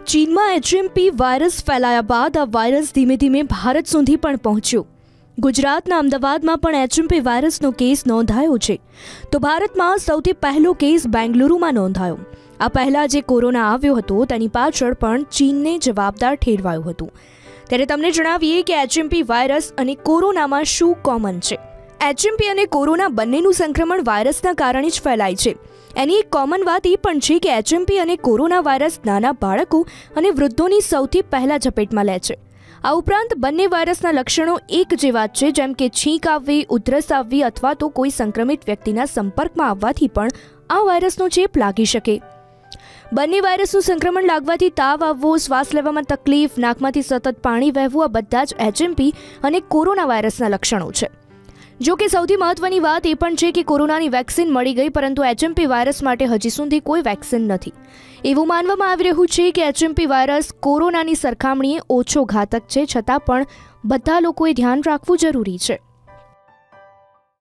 ચીનમાં HMP virus ફેલાયા બાદ આ વાયરસ ધીમે ધીમે ભારત સુધી પણ પહોંચ્યો. ગુજરાતના અમદાવાદમાં પણ એચએમપી વાયરસનો કેસ નોંધાયો છે. તો ભારતમાં સૌથી પહેલો કેસ બેંગલુરુમાં નોંધાયો. આ પહેલાં જે કોરોના આવ્યો હતો, તેની પાછળ પણ ચીનને જવાબદાર ઠેરવાયું હતું. ત્યારે તમને જણાવીએ કે એચએમપી વાયરસ અને કોરોનામાં શું કોમન છે. એચએમપી અને કોરોના બંનેનું સંક્રમણ વાયરસના કારણે જ ફેલાય છે. એની એક કોમન વાત એ પણ છે કે એચએમપી અને કોરોના વાયરસ નાના બાળકો અને વૃદ્ધોની સૌથી પહેલા ઝપેટમાં લે છે. આ ઉપરાંત બંને વાયરસના લક્ષણો એક જેવા છે, જેમ કે છીંક આવવી, ઉધરસ આવવી અથવા તો કોઈ સંક્રમિત વ્યક્તિના સંપર્કમાં આવવાથી પણ આ વાયરસનો ચેપ લાગી શકે. બંને વાયરસનું સંક્રમણ લાગવાથી તાવ આવવો, શ્વાસ લેવામાં તકલીફ, નાકમાંથી સતત પાણી વહેવું, આ બધા જ એચએમપી અને કોરોના વાયરસના લક્ષણો છે. જો કે સૌથી મહત્વની વાત એ પણ છે કે કોરોનાની વેક્સિન મળી ગઈ, પરંતુ એચએમપી વાયરસ માટે હજી સુધી કોઈ વેક્સિન નથી. એવું માનવામાં આવી રહ્યું છે કે એચએમપી વાયરસ કોરોનાની સરખામણીએ ઓછો ઘાતક છે, છતાં પણ બધા લોકોએ ધ્યાન રાખવું જરૂરી છે.